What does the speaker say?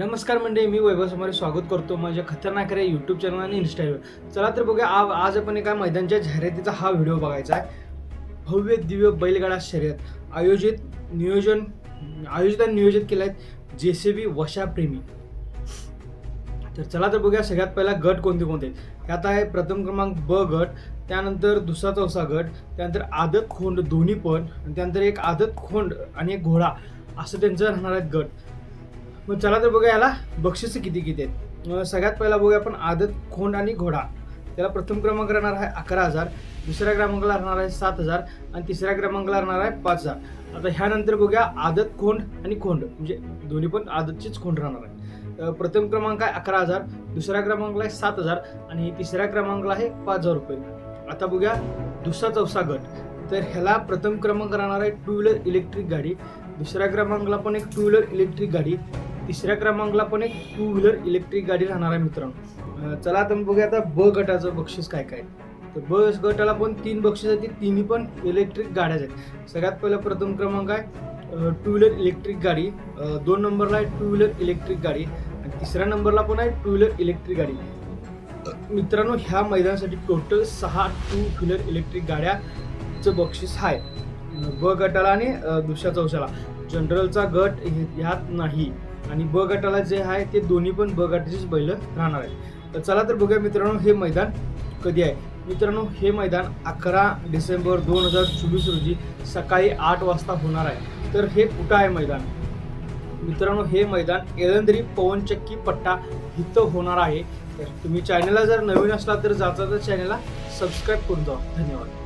नमस्कार मंडळी मी वैभव समोर स्वागत करतो माझ्या खतरनाक रे यूट्यूब चॅनल आणि इंस्टाग्राम चला तर बघूया आ- आज आपण एका मैदानच्या जाहिरातीचा हा व्हिडिओ बघायचा आहे. भव्य दिव्य बैलगाडा शर्यत आयोजित नियोजन आयोजित आणि नियोजित केलं आहेत जे सी बी वशाप्रेमी तर चला तर बघूया सगळ्यात पहिला गट कोणते कोणते? यात आहे प्रथम क्रमांक ब गट त्यानंतर दुसरा चौसा गट त्यानंतर आदत खोंड दोन्ही पण आणि त्यानंतर एक आदत खोंड आणि एक घोडा. असं त्यांचं राहणार आहेत गट. मग चला तर बघूया याला बक्षीस किती किती आहेत. सगळ्यात पहिला बघूया आपण आदत खोंड आणि घोडा. त्याला प्रथम क्रमांक राहणार आहे अकरा हजार दुसऱ्या क्रमांकाला राहणार आहे सात हजार आणि तिसऱ्या क्रमांकाला राहणार आहे पाच हजार. आता ह्यानंतर बघूया आदत खोंड आणि खोंड. म्हणजे दोन्ही पण आदतचीच खोंड राहणार आहे. प्रथम क्रमांक आहे अकरा हजार दुसऱ्या क्रमांकाला आहे सात हजार आणि तिसऱ्या क्रमांकाला आहे पाच हजार रुपये. आता बघूया दुसरा चौसा गट. तर ह्याला प्रथम क्रमांक राहणार आहे टू व्हीलर इलेक्ट्रिक गाडी. दुसऱ्या क्रमांकाला पण एक टू व्हीलर इलेक्ट्रिक गाडी. तिसऱ्या क्रमांकाला पण एक टू व्हीलर इलेक्ट्रिक गाडी राहणार आहे मित्रांनो. चला आता बघूया आता ब गटाचं बक्षीस काय काय. तर ब गटाला पण तीन बक्षीस आहेत ती तिन्ही पण इलेक्ट्रिक गाड्याच आहेत. सगळ्यात पहिला प्रथम क्रमांक आहे टू व्हीलर इलेक्ट्रिक गाडी. दोन नंबरला आहे टू व्हीलर इलेक्ट्रिक गाडी. आणि तिसऱ्या नंबरला पण आहे टू व्हीलर इलेक्ट्रिक गाडी. मित्रांनो ह्या मैदानासाठी टोटल सहा टू व्हीलर इलेक्ट्रिक गाड्याचं बक्षीस आहे. ब गटाला आणि दुसऱ्या चौशाला. जनरलचा गट ह्यात नाही. आणि ब गटाला जे आहे ते दोन्ही पण ब गटाचीच बैल राहणार आहे तर चला तर बघूया मित्रांनो हे मैदान कधी आहे? मित्रांनो हे मैदान अकरा डिसेंबर दोन हजार चोवीस रोजी सकाळी आठ वाजता होणार आहे. तर हे कुठं आहे मैदान? मित्रांनो हे मैदान एळंदरी पवनचक्की पट्टा इथं होणार आहे. तर तुम्ही चॅनलला जर नवीन असला तर जाता तर चॅनलला सबस्क्राईब करून जा धन्यवाद.